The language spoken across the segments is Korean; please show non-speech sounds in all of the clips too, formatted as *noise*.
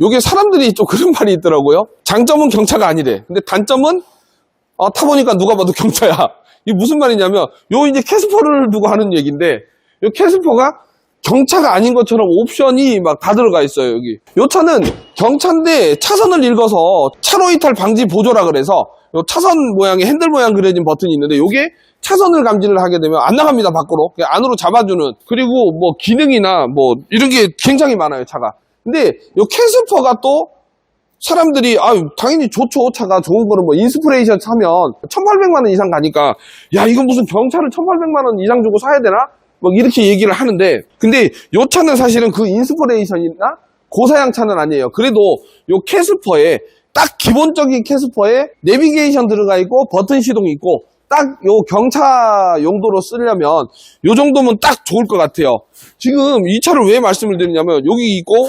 요게 사람들이 좀 그런 *laughs* 말이 있더라고요. 장점은 경차가 아니래. 근데 단점은 아, 타보니까 누가 봐도 *laughs* 경차야. 이게 무슨 말이냐면 요 이제 캐스퍼를 두고 하는 얘기인데 요 캐스퍼가 경차가 아닌 것처럼 옵션이 막 다 들어가 있어요, 여기. 요 차는 경차인데 차선을 읽어서 차로 이탈 방지 보조라 그래서 요 차선 모양의 핸들 모양 그려진 버튼이 있는데 요게 차선을 감지를 하게 되면 안 나갑니다, 밖으로. 안으로 잡아주는. 그리고 뭐 기능이나 뭐 이런 게 굉장히 많아요, 차가. 근데 요 캐스퍼가 또 사람들이 아 당연히 좋죠. 차가 좋은 거는 뭐 인스프레이션 차면 1800만 원 이상 가니까 야 이건 무슨 경차를 1800만 원 이상 주고 사야 되나? 뭐 이렇게 얘기를 하는데 근데 요 차는 사실은 그 인스프레이션이나 고사양 차는 아니에요. 그래도 요 캐스퍼에 딱 기본적인 캐스퍼에 내비게이션 들어가 있고 버튼 시동이 있고 딱 요 경차 용도로 쓰려면 요 정도면 딱 좋을 것 같아요. 지금 이 차를 왜 말씀을 드리냐면 여기 있고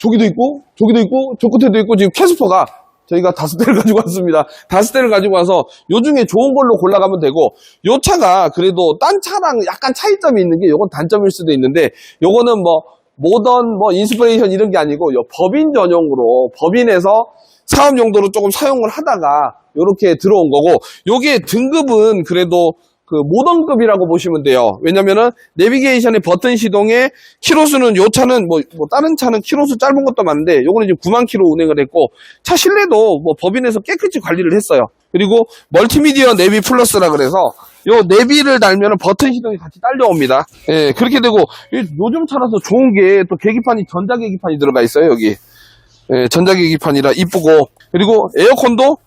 저기도 있고, 저기도 있고, 저 끝에도 있고, 지금 캐스퍼가 저희가 다섯 대를 *laughs* 가지고 왔습니다. 다섯 대를 가지고 와서 요 중에 좋은 걸로 골라가면 되고, 요 차가 그래도 딴 차랑 약간 차이점이 있는 게 요건 단점일 수도 있는데, 요거는 뭐, 모던, 뭐, 인스피레이션 이런 게 아니고, 요 법인 전용으로, 법인에서 사업 용도로 조금 사용을 하다가, 요렇게 들어온 거고, 요게 등급은 그래도 그 모던급이라고 보시면 돼요. 왜냐면은 내비게이션의 버튼 시동에 키로수는 요 차는 뭐, 뭐 다른 차는 키로수 짧은 것도 많은데 요거는 지금 9만 키로 운행을 했고 차 실내도 뭐 법인에서 깨끗이 관리를 했어요. 그리고 멀티미디어 내비 플러스라 그래서 요 내비를 달면은 버튼 시동이 같이 딸려옵니다. 예, 그렇게 되고 이- 요즘 차라서 좋은 게 또 계기판이 전자 계기판이 들어가 있어요, 여기. 예, 전자 계기판이라 이쁘고 그리고 에어컨도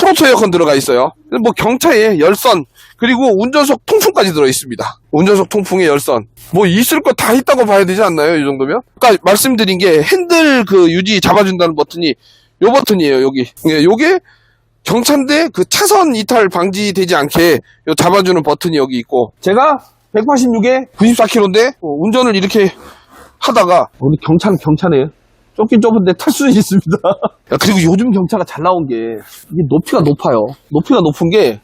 프로토 에어컨 들어가 있어요. 뭐 경차에 열선 그리고 운전석 통풍까지 들어 있습니다. 운전석 통풍에 열선 뭐 있을 거 다 있다고 봐야 되지 않나요? 이 정도면? 그러니까 말씀드린 게 핸들 그 유지 잡아준다는 버튼이 요 버튼이에요. 여기 예, 요게 경차인데 그 차선 이탈 방지되지 않게 요 잡아주는 버튼이 여기 있고 제가 186에 94km인데 운전을 이렇게 하다가 우리 경차는 경차네요. 좁긴 좁은데 탈 수는 있습니다. *laughs* 야, 그리고 요즘 경차가 잘 나온 게 이게 높이가 높아요. 높이가 높은 게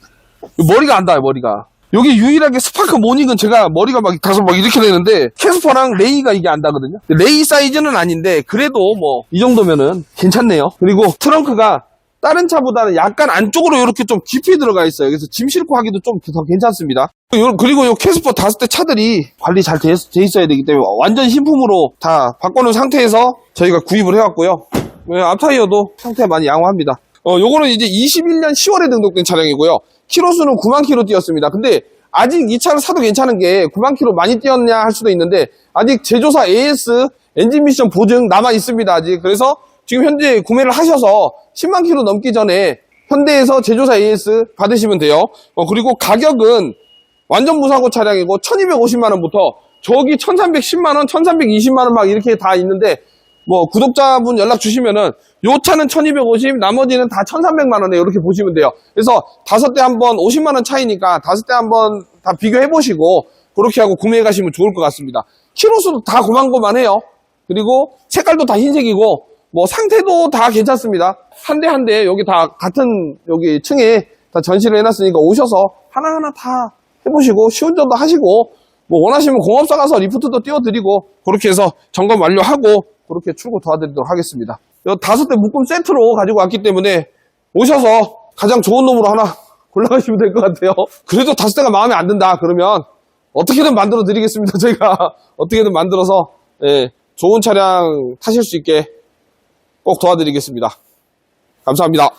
머리가 안 닿아요, 머리가. 여기 유일하게 스파크 모닝은 제가 머리가 막 다소 막 이렇게 되는데 캐스퍼랑 레이가 이게 안 닿거든요. 레이 사이즈는 아닌데 그래도 뭐 이 정도면은 괜찮네요. 그리고 트렁크가 다른 차보다는 약간 안쪽으로 이렇게 좀 깊이 들어가 있어요. 그래서 짐 싣고 하기도 좀 더 괜찮습니다. 요- 그리고 이 캐스퍼 다섯 대 차들이 관리 잘 돼 있어야 되기 때문에 완전 신품으로 다 바꿔놓은 상태에서 저희가 구입을 해왔고요. 네, 앞타이어도 상태가 많이 양호합니다. 어, 요거는 이제 21년 10월에 등록된 차량이고요. 키로수는 9만 키로 뛰었습니다. 근데 아직 이 차를 사도 괜찮은 게 9만 키로 많이 뛰었냐 할 수도 있는데 아직 제조사 AS 엔진 미션 보증 남아 있습니다. 아직 그래서 지금 현재 구매를 하셔서 10만 키로 넘기 전에 현대에서 제조사 AS 받으시면 돼요. 어, 그리고 가격은 완전 무사고 차량이고 1250만 원부터 저기 1310만 원, 1320만 원 막 이렇게 다 있는데 뭐 구독자분 연락 주시면은 요 차는 1250, 나머지는 다 1300만 원에 이렇게 보시면 돼요. 그래서 다섯 대 한번 50만 원 차이니까 다섯 대 한번 다 비교해 보시고 그렇게 하고 구매해 가시면 좋을 것 같습니다. 키로수도 다 고만고만해요. 그리고 색깔도 다 흰색이고 뭐 상태도 다 괜찮습니다. 한 대 한 대 여기 다 같은 여기 층에 다 전시를 해놨으니까 오셔서 하나하나 다 해보시고 시운전도 하시고 뭐 원하시면 공업사 가서 리프트도 띄워드리고 그렇게 해서 점검 완료하고 그렇게 출고 도와드리도록 하겠습니다. 요 다섯 대 묶음 세트로 가지고 왔기 때문에 오셔서 가장 좋은 놈으로 하나 *laughs* 골라가시면 될 것 같아요. 그래도 다섯 대가 마음에 안 든다 그러면 어떻게든 만들어 드리겠습니다. 저희가 *laughs* 어떻게든 만들어서 예, 좋은 차량 타실 수 있게 꼭 도와드리겠습니다. 감사합니다.